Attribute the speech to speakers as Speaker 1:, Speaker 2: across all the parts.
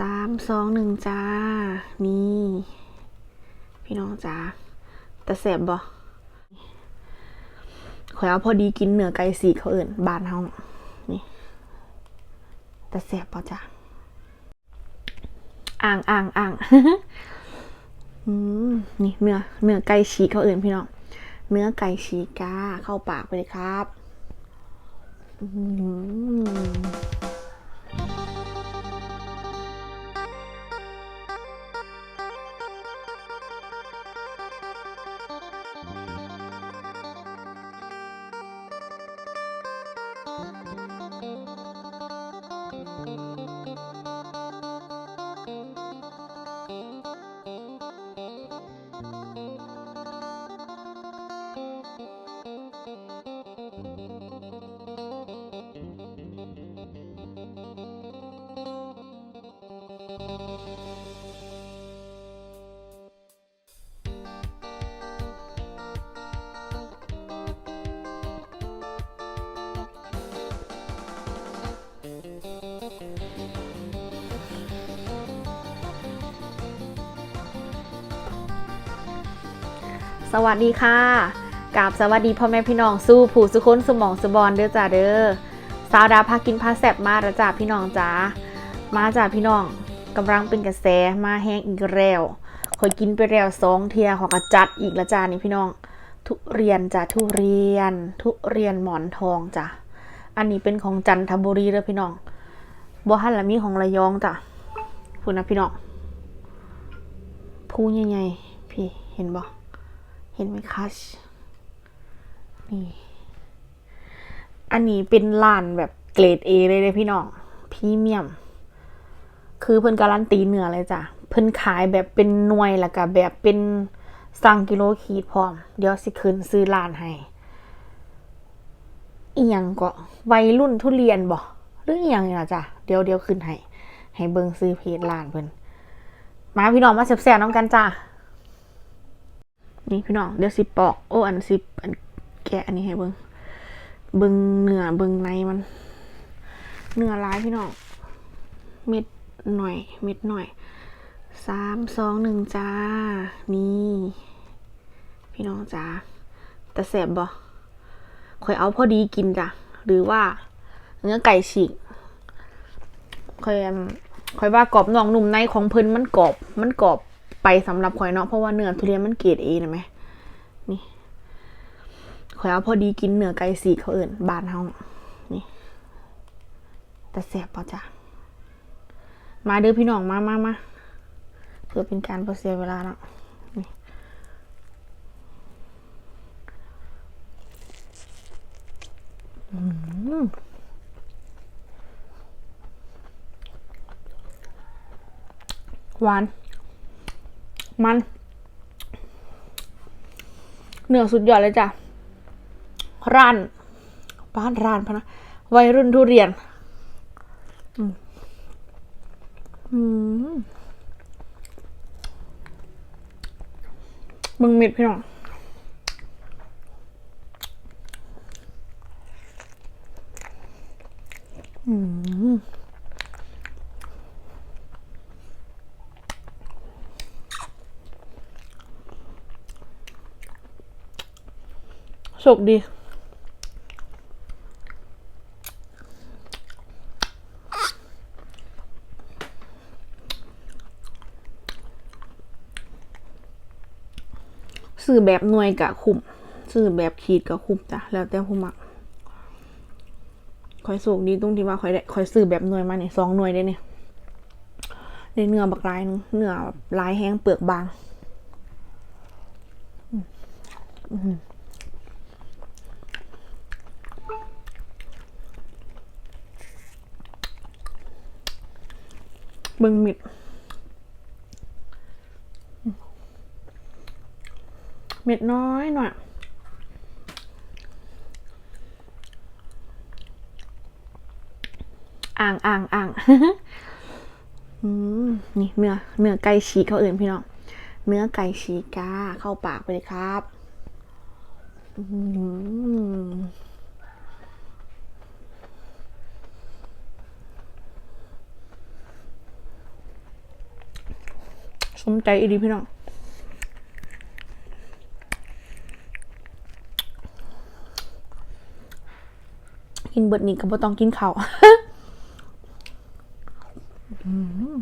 Speaker 1: สามสองหนึ่งจ้า นี่ พี่น้องจ้าแต่แสบบ่ข่อยเอาพอดีกินเนื้อไก่สีกเขาเอิ่นบานเฮานี่แต่แสบบ่จ้าอ่างอ่างอ่างอืมนี่เนื้อเนื้อไก่ฉีกเขาเอื่นพี่น้องเนื้อไก่ฉีกก้าเข้าปากไปเลยครับ อืม สวัสดีค่ะกราบสวัสดีพ่อแม่พี่น้องสู้ผู้สุคนสมองสบอนเด้อจ้าเด้อสาวดาวพากินพาแซบมาแล้วจ้าพี่น้องจ้ามาจ้าพี่น้องกำลังเป็นกระแสมาแห้งอีกแล้วคอยกินไปแล้วสองเทียขอกระจัดอีกแล้วจ้านี่พี่น้อง ทุเรียนจ้าทุเรียน ทุเรียนหมอนทองจ้าอันนี้เป็นของจันทบุรีเด้อพี่น้องบัวฮันละมีของระยองจ้าพูดนะพี่น้องพูใหญ่ๆพี่เห็นบ่ ห็นไหมคะ นี่ อันนี้เป็นร้านแบบเกรด A เลยเลยพี่น้องพรีเมียม คือเพิ่นการันตีเนื้อเลยจ้ะ เพิ่นขายแบบเป็นหน่วยแล้วก็แบบเป็นสั่งกิโลขีดพร้อม เดี๋ยวสิคืนซื้อร้านให้เอียงก็วัยรุ่นทุเรียนบ่หรือเอียงนี่ล่ะจ้ะ เดี๋ยวเดี๋ยวคืนให้ ให้เบิงซื้อเพจร้านเพิ่นมาพี่น้องมาแซ่บๆน้ำกันจ้า นี่พี่น้องเดี๋ยวสิปอกโอ้อันสิอันแกะอันนี้ให้เบิงเบิงเนื้อเบิงในมัน เนื้อร้ายพี่น้องเม็ดหน่อย เม็ดหน่อยสามสองหนึ่งจ้า นี่ พี่น้องจ้าแต่แสบบ่คอยเอาพอดีกินจ้ะหรือว่า เนื้อไก่ฉีกคอยอันคอยว่ากรอบนอกนุ่มในของเพิ่นมันกรอบมันกรอบ ไปสำหรับข่อยเนาะเพราะว่าเนื้อทุเรียนมันเกรดเอนะไหมนี่ข่อยเอาพอดีกินเนื้อไก่สีเขาเอิ่นบานเฮานี่ แต่แสบป่ะจ้ะมาเด้อพี่น้องมามามาเพื่อเป็นการประเสียเวลาเนาะนี่อืมหวาน มันเนื้อสุดยอดเลยจ้ะ ร้านบ้านร้านพนะวัยรุ่นทุเรียน มึงมิดพี่น้องอืม โชคดีซื้อแบบหน่วยกะคุ้มซื้อแบบขีดกะคุ้มจ้ะ แล้วแต่ผู้มักคอยโชคดีตรงที่ว่าคอยได้คอยซื้อแบบหน่วยมาเนี่ยสองหน่วยได้เนี่ยได้เนื้อบักลายนึงเนื้อลายแห้งเปลือกบาง เบิ่งมิด เม็ดน้อยหน่อยอ่างอ่างอ่างนี่เนื้อเนื้อไก่ฉีกเขาเอื่นพี่น้อง เนื้อไก่ฉีกก้าเข้าปากไปเลยครับ อืม สมใจอีดีพี่น้องกินเบิดนี้ก็บ่ต้องกินข้าว อืม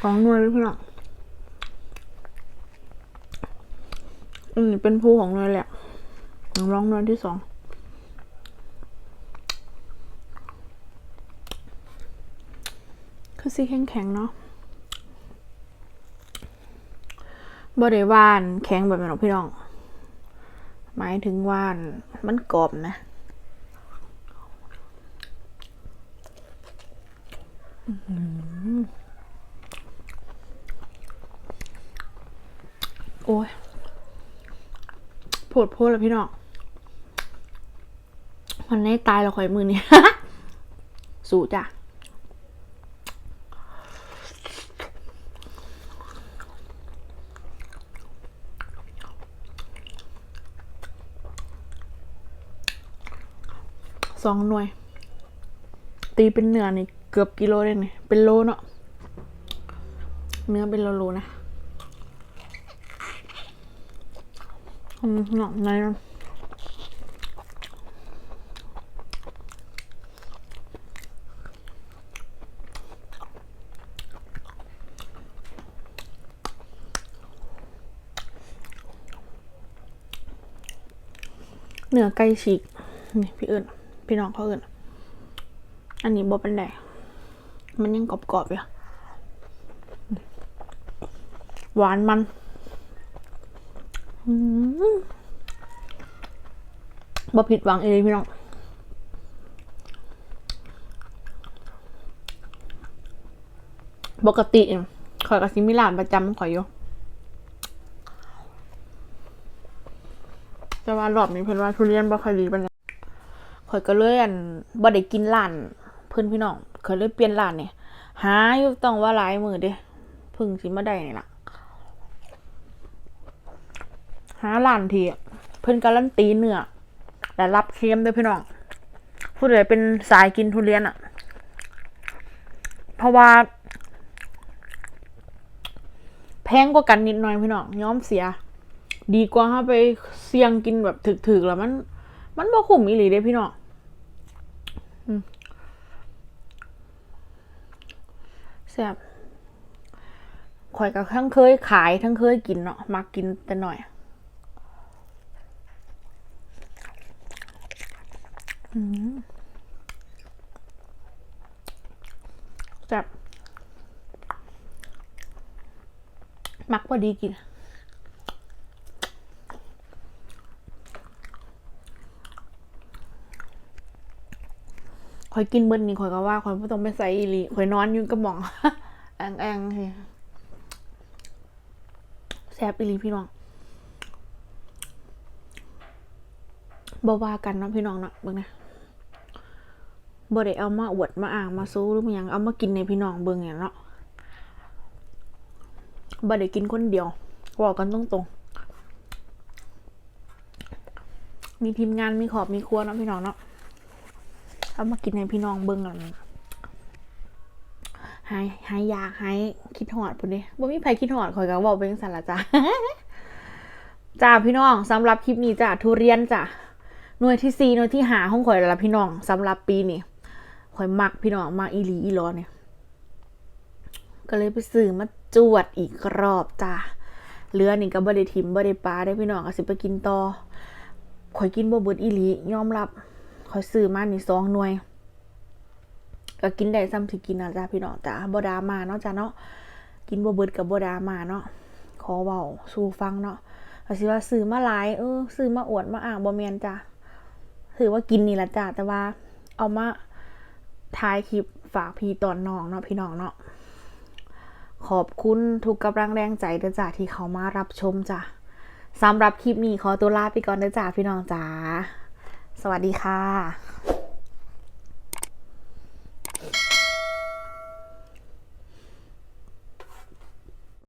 Speaker 1: ของนวลเลยพี่น้องอันนี้เป็นผู้ของนวลแหละน้องร้องนวลที่สองคือสีแข็งๆเนาะบ่ได้ว่านแข็งแบบนั้นหรอกพี่น้อง หมายถึงว่านมันกรอบนะอื้อหือ โอ้ยปวดโพดแล้วพี่น้องมันไม่ตายแล้วข่อยมือนี่สู้จ้ะสองหน่วย ตีเป็นเนื้อนี่ เกือบกิโลเลยนี่เป็นโลเนาะเนื้อเป็นโลโลนะอืมหนักในนั้นเนื้อไก่ฉีกนี่พี่เอิญพี่น้องเขาเอิญอันนี้บอเป็นได มันยังกรอบๆอยู่หวานมันบอผิดหวังเองพี่น้องปกติข่อยกับซิมิลานประจำข่อยอยู่แต่ว่ารอบนี้เพิ่อนว่าทุเรียนบ่ค่อยดีปานใดข่อยก็เลยอันบ่ได้กินร้านเพิ่อนพี่น้อง ข่อยเลยเปลี่ยนร้านเนี่ยหาอยู่ต้องว่าหลายมือเด้พึ่งสิมาได้นี่ล่ะ หาร้านที่เพิ่นการันตีเนื้อและรับเค็มด้วยพี่น้องผู้ใดเป็นสายกินทุเรียนอะ่ะเพราะว่า แพงกว่ากันนิดหน่อยพี่น้องย้อมเสีย ดีกว่าถ้าไปเสี่ยงกินแบบถึกๆแล้วมัน มันบ่คุ้มอีหลีเด้พี่น้องอืม แซ่บข่อยก็ทั้งเคยขายทั้งเคยกินเนาะมากินแต่หน่อยอืมแซ่บมักพอดีกิน ข่อยกินเบิ้ลนี่ข่อยก็ว่าข่อยไม่ต้องไปใส่อีลีข่อยนอนอยู่กระหม่องแองแองแซบอีลีพี่น้องบว่ากันเนาะพี่น้องเนาะเบิ่งนะบ่ได้เอามาอวดมาอ่างมาซู้หรือมาหยังเอามากินในพี่น้องเบิ่งอย่างเนาะบ่ได้กินคนเดียวบอกกันตรงๆมีทีมงานมีขอบมีครัวเนาะพี่น้องเนาะ เอามากินให้พี่น้องเบิ่งกันหายหายยากหายคิดหอดพุ่นเด้บ่มีไผคิดหอดข่อยก็เว้าไปจังซั่นล่ะจ้าจ้าพี่น้องสำหรับคลิปนี้จ้าทุเรียนจ้ะหน่วยที่4หน่วยที่5ของข่อยและพี่น้องสำหรับปีนี้ข่อยมักพี่น้องมักอีหลีอีหลอเนี่ย ก็เลยไปซื้อมาจวดอีกรอบจ้าเหลือนี่ก็บ่ได้ทิมบ่ได้ปลาได้พี่น้องก็สิไปกินต่อข่อยกินบ่เบิดอีหลียอมรับ อยซื้อมานี่สองหน่วยก็กินได้ซ้ำสิกินนะจ้าพี่น้องจ้าบดามาเนาะจ้าเนาะกินบ่เบิดกับบดามาเนาะขอเว้าสู่ฟังเนาะก็สิว่าซื้อมาหลายเออซื้อมาอวดมาอ่างบ่แม่นจ้าถือว่ากินนี่ละจ้าแต่ว่า เอามาถ่ายคลิปฝากพี่ตอนน้องเนาะพี่น้องเนาะขอบคุณทุกกำลังแรงใจเด้อจ้าที่เขามารับชมจ้าสำหรับคลิปนี้ขอตัวลาไปก่อนเด้อจ้าพี่น้องจ้า สวัสดีค่ะ